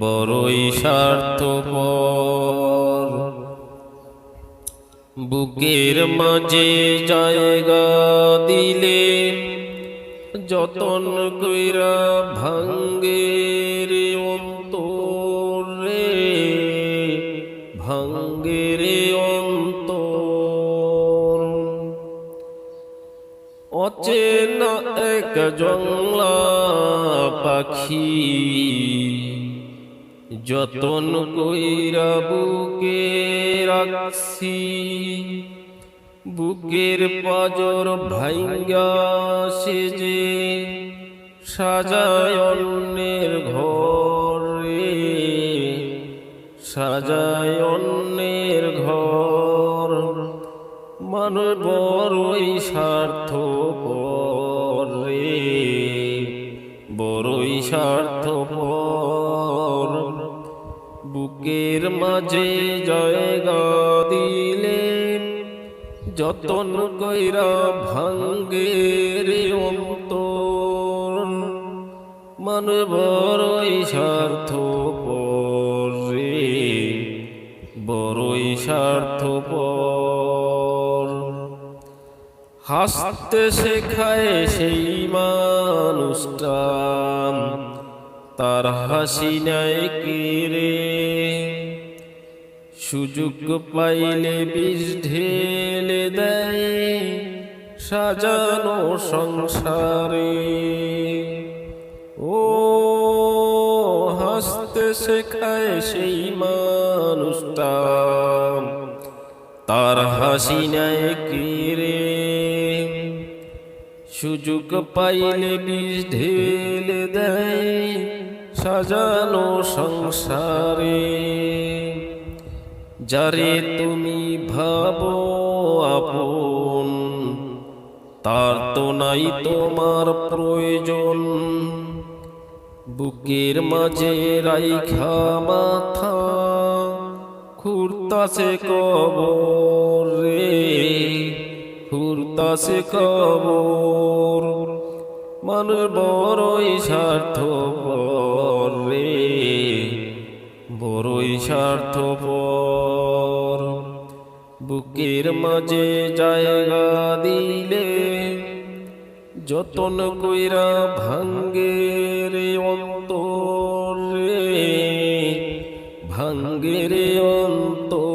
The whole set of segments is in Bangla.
বড়ই স্বার্থপর। বুকের মাঝে জায়গা দিলে যতন কইরা ভাঙ্গে রে অন্তর রে, ভাঙ্গে রে অন্তর। অচেনা এক জংলা পাখি যতন কইরা বুকে রাখছি, বুকের পাজর ভাইঙ্গা সেজে সাজায় অন্যের ঘর, সাজায় অন্যের ঘর। মানুষ বড়ই স্বার্থ স্বার্থপর বুকের মাঝে জায়গা দিলে যতন কইরা ভাঙ্গে রে অন্তর। মানুষ বড়ই স্বার্থপর রে, বড়ই স্বার্থপর হাসতে শেখায় সেই মানুষটা তার হাসি নাই রে সুযোগ পাইলে বিষ ঢেলে দেয়, সাজানো সংসারে। ও হাসতে শেখায় সেই মানুষটা, তার হাসি নাই রে সুযোগ পাইলে বিষ ঢেলে দেয় সাজানো সংসারে। যারে তুমি ভাবো আপন, তার তো নাই তোমার প্রয়োজন। বুকের মাঝে রাইখা মাথা খুরতাছে কবর রে। খুরতাছে কবর। মানুষ বড়ই স্বার্থ রে বড়ই স্বার্থপর। বুকের মাঝে জায়গা দিলে, যতন কইরা ভাঙ্গে রে অন্তর রে ভাঙ্গে রে অন্তর।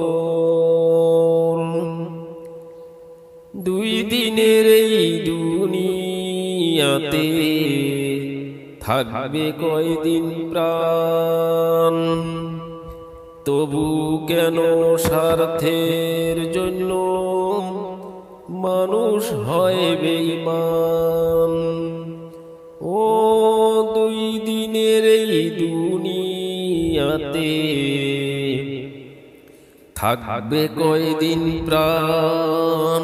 দুই দিনের এই দুনিয়াতে থাকবে কয়দিন প্রাণ? তবু কেন স্বার্থের জন্য মানুষ হয় বেইমান ও দুই দিনের এই দুনিয়াতে থাকবে কয়দিন প্রাণ?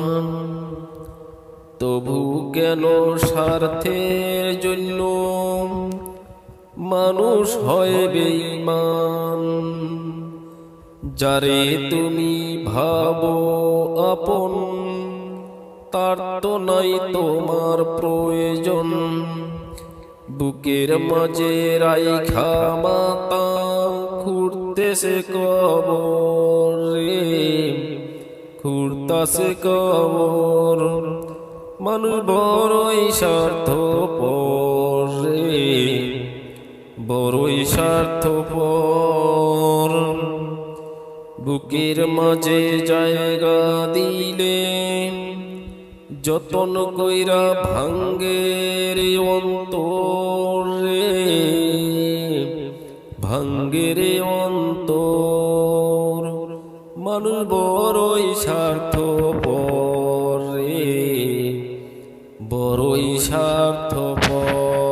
তবু কেন স্বার্থের জন্য মানুষ হয় বেইমান যারে তুমি ভাবো আপন, তার তো নাই তোমার প্রয়োজন। বুকের মাঝে রাইখা মাতা, খুঁড়তেছে কবর রে, খুঁড়তাছে কবর। মানুষ বড়ই স্বার্থ রে। বড়ই স্বার্থপর। বুকের মাঝে জায়গা দিলে যতন কইরা ভাঙ্গে রে অন্তর রে। ভাঙ্গে রে অন্তর। মানুষ বড়ই স্বার্থ রে তোরই স্বার্থপর